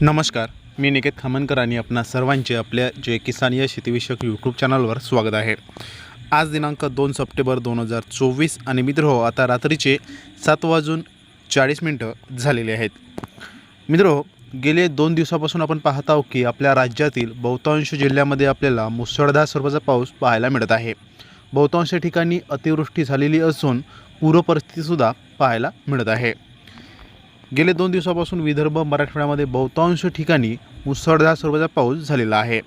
नमस्कार मी निकेत खामनकर आणि आपणा सर्वांचे आपल्या जे किसान या शेतीविषयक यूट्यूब चॅनलवर स्वागत आहे. आज दिनांक दोन सप्टेंबर दोन हजार चोवीस आणि मित्र हो आता रात्रीचे सात वाजून चाळीस मिनटं झालेले आहेत. मित्र हो गेले दोन दिवसापासून आपण पाहत आहोत की आपल्या राज्यातील बहुतांश जिल्ह्यामध्ये आपल्याला मुसळधार स्वरूपाचा पाऊस पाहायला मिळत आहे. बहुतांश ठिकाणी अतिवृष्टी झालेली असून पूरपरिस्थितीसुद्धा पाहायला मिळत आहे. गेले दोन दिवसापासून विदर्भ मराठवाड्यामध्ये बहुतांश ठिकाणी मुसळधार स्वरूपाचा पाऊस झालेला आहे.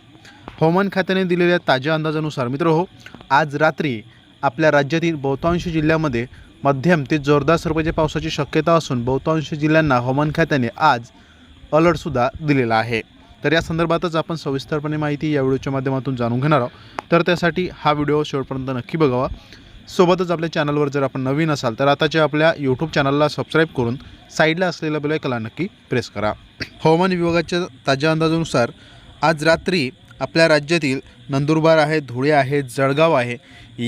हवामान खात्याने दिलेल्या ताज्या अंदाजानुसार मित्र हो आज रात्री आपल्या राज्यातील बहुतांश जिल्ह्यामध्ये मध्यम ते जोरदार स्वरूपाच्या पावसाची शक्यता असून बहुतांश जिल्ह्यांना हवामान खात्याने आज अलर्टसुद्धा दिलेला आहे. तर या संदर्भातच आपण सविस्तरपणे माहिती या व्हिडिओच्या माध्यमातून जाणून घेणार आहोत. तर त्यासाठी हा व्हिडिओ शेवटपर्यंत नक्की बघावा. सोबतच आपल्या चॅनलवर जर आपण नवीन असाल तर आताच्या आपल्या यूट्यूब चॅनलला सबस्क्राईब करून साईडला असलेल्या बेलायकला नक्की प्रेस करा. हवामान विभागाच्या ताज्या अंदाजानुसार आज रात्री आपल्या राज्यातील नंदुरबार आहे धुळे आहे जळगाव आहे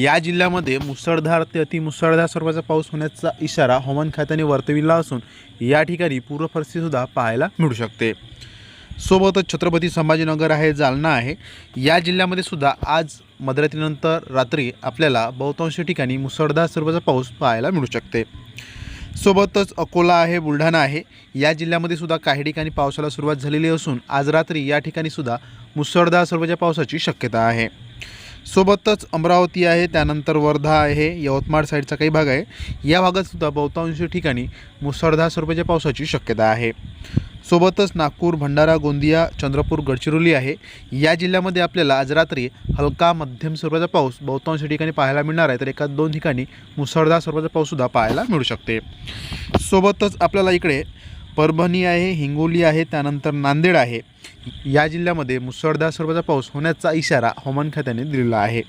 या जिल्ह्यामध्ये मुसळधार ते अतिमुसळधार स्वरूपाचा पाऊस होण्याचा इशारा हवामान खात्याने वर्तविला असून या ठिकाणी पूरपरिस्थितीसुद्धा पाहायला मिळू शकते. सोबतच छत्रपती संभाजीनगर आहे जालना आहे. या जिल्ह्यामध्ये सुद्धा आज मध्यरात्रीनंतर रात्री आपल्याला बहुतांश ठिकाणी मुसळधार स्वरूपाचा पाऊस पाहायला मिळू शकते. सोबतच अकोला आहे बुलढाणा आहे. या जिल्ह्यामध्ये सुद्धा काही ठिकाणी पावसाला सुरुवात झालेली असून आज रात्री या ठिकाणी सुद्धा मुसळधार स्वरूपाच्या पावसाची शक्यता आहे. सोबतच अमरावती आहे त्यानंतर वर्धा आहे यवतमाळ साईडचा काही भाग आहे. या भागातसुद्धा बहुतांश ठिकाणी मुसळधार स्वरूपाच्या पावसाची शक्यता आहे. सोबतच नागपूर भंडारा गोंदिया चंद्रपूर गडचिरोली आहे. या जिल्ह्यामध्ये आपल्याला आज रात्री हलका मध्यम स्वरूपाचा पाऊस बहुतांश ठिकाणी पाहायला मिळणार आहे. तर एका दोन ठिकाणी मुसळधार स्वरूपाचा पाऊससुद्धा पाहायला मिळू शकते. सोबतच आपल्याला इकडे परभणी आहे हिंगोली आहे त्यानंतर नांदेड आहे. या जिल्ह्यामध्ये मुसळधार स्वरूपाचा पाऊस होण्याचा इशारा हवामान खात्याने दिलेला आहे.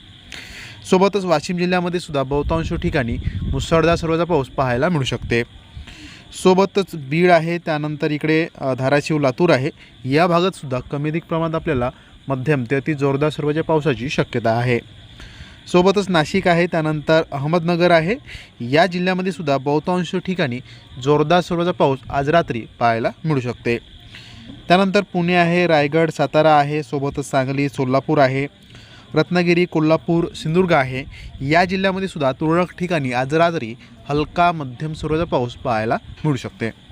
सोबतच वाशिम जिल्ह्यामध्ये सुद्धा बहुतांश ठिकाणी मुसळधार स्वरूपाचा पाऊस पाहायला मिळू शकते. सोबतच बीड आहे त्यानंतर इकडे धाराशिव लातूर आहे. या भागातसुद्धा कमी अधिक प्रमाणात आपल्याला मध्यम ते अति जोरदार स्वरूपाच्या पावसाची शक्यता आहे. सोबतच नाशिक आहे त्यानंतर अहमदनगर आहे. या जिल्ह्यामध्ये सुद्धा बहुतांश ठिकाणी जोरदार स्वरूपाचा पाऊस आज रात्री पाहायला मिळू शकते. त्यानंतर पुणे आहे रायगड सातारा आहे सोबतच सांगली सोलापूर आहे. रत्नागिरी कोल्हापूर सिंधुदुर्ग आहे. या जिल्ह्यामध्ये सुद्धा तुरळक ठिकाणी आज रात्री हलका मध्यम स्वरूपाचा पाऊस पाहायला मिळू शकते.